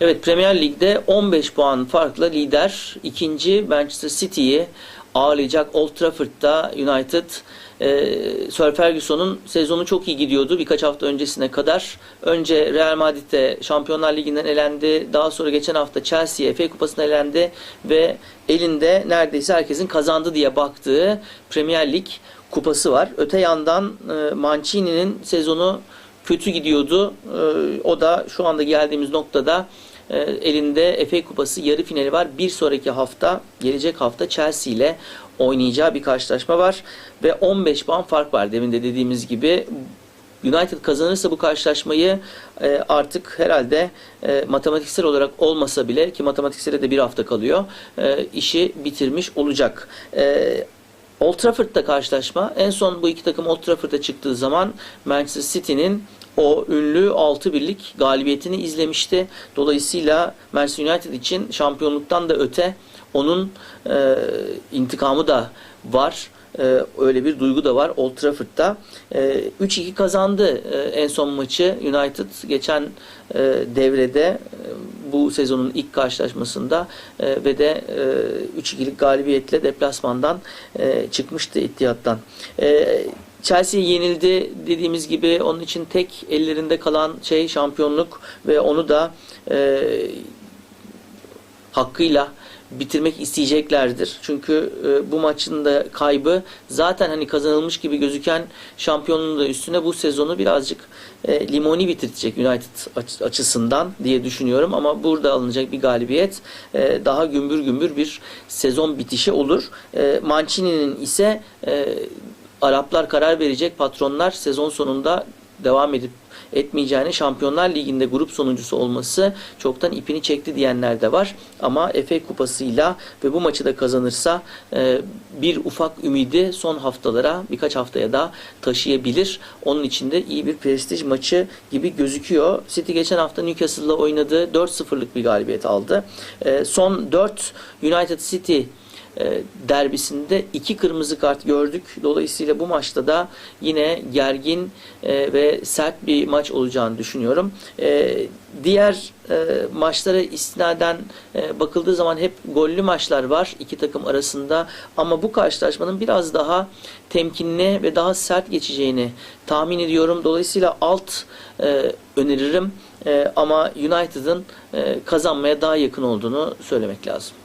Evet Premier Lig'de 15 puan farkla lider. ikinci Manchester City'yi ağırlayacak Old Trafford'da United. Ee, Sir Ferguson'un sezonu çok iyi gidiyordu birkaç hafta öncesine kadar. Önce Real Madrid'de Şampiyonlar Ligi'nden elendi. Daha sonra geçen hafta Chelsea'ye FA Kupası'na elendi ve elinde neredeyse herkesin kazandı diye baktığı Premier Lig kupası var. Öte yandan e, Mancini'nin sezonu kötü gidiyordu. E, o da şu anda geldiğimiz noktada e, elinde FA Kupası yarı finali var. Bir sonraki hafta, gelecek hafta Chelsea ile oynayacağı bir karşılaşma var. Ve 15 puan fark var demin de dediğimiz gibi. United kazanırsa bu karşılaşmayı e, artık herhalde e, matematiksel olarak olmasa bile ki matematiksel de bir hafta kalıyor işi bitirmiş olacak. E, Old Trafford'da karşılaşma. En son bu iki takım Old Trafford'a çıktığı zaman Manchester City'nin o ünlü 6 birlik galibiyetini izlemişti. Dolayısıyla Manchester United için şampiyonluktan da öte onun e, intikamı da var. E, öyle bir duygu da var Old Trafford'da. E, 3-2 kazandı e, en son maçı United geçen e, devrede e, bu sezonun ilk karşılaşmasında e, ve de e, 3-2'lik galibiyetle deplasmandan e, çıkmıştı İttihad'dan. E, Chelsea yenildi dediğimiz gibi onun için tek ellerinde kalan şey şampiyonluk ve onu da e, hakkıyla bitirmek isteyeceklerdir. Çünkü e, bu maçın da kaybı zaten hani kazanılmış gibi gözüken şampiyonluğun da üstüne bu sezonu birazcık e, limoni bitirtecek United aç- açısından diye düşünüyorum. Ama burada alınacak bir galibiyet e, daha gümbür gümbür bir sezon bitişi olur. E, Mancini'nin ise e, Araplar karar verecek patronlar sezon sonunda devam edip etmeyeceğini Şampiyonlar Ligi'nde grup sonuncusu olması çoktan ipini çekti diyenler de var. Ama FA Kupası'yla ve bu maçı da kazanırsa e, bir ufak ümidi son haftalara birkaç haftaya da taşıyabilir. Onun için de iyi bir prestij maçı gibi gözüküyor. City geçen hafta Newcastle'la oynadı. 4-0'lık bir galibiyet aldı. E, son 4 United City derbisinde iki kırmızı kart gördük. Dolayısıyla bu maçta da yine gergin e, ve sert bir maç olacağını düşünüyorum. E, diğer e, maçlara istinaden e, bakıldığı zaman hep gollü maçlar var iki takım arasında ama bu karşılaşmanın biraz daha temkinli ve daha sert geçeceğini tahmin ediyorum. Dolayısıyla alt e, öneririm E, ama United'ın e, kazanmaya daha yakın olduğunu söylemek lazım.